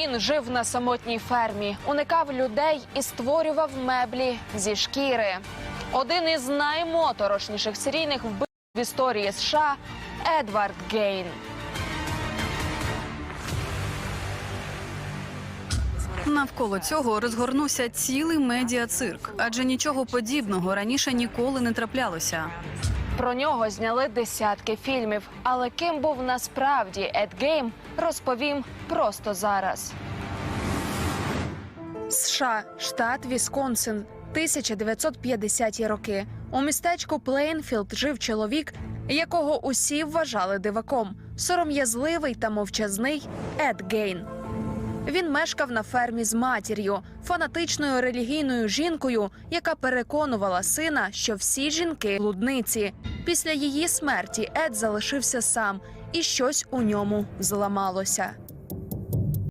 Героїн жив на самотній фермі, уникав людей і створював меблі зі шкіри. Один із наймоторошніших серійних вбивць в історії США Едвард Гейн. Навколо цього розгорнувся цілий медіа-цирк, адже нічого подібного раніше ніколи не траплялося. Про нього зняли десятки фільмів. Але ким був насправді Ед Гейм, розповім просто зараз. США, штат Вісконсин, 1950-ті роки. У містечку Плейнфілд жив чоловік, якого усі вважали диваком, сором'язливий та мовчазний Ед Гейн. Він мешкав на фермі з матір'ю, фанатичною релігійною жінкою, яка переконувала сина, що всі жінки блудниці. Після її смерті Ед залишився сам, і щось у ньому зламалося.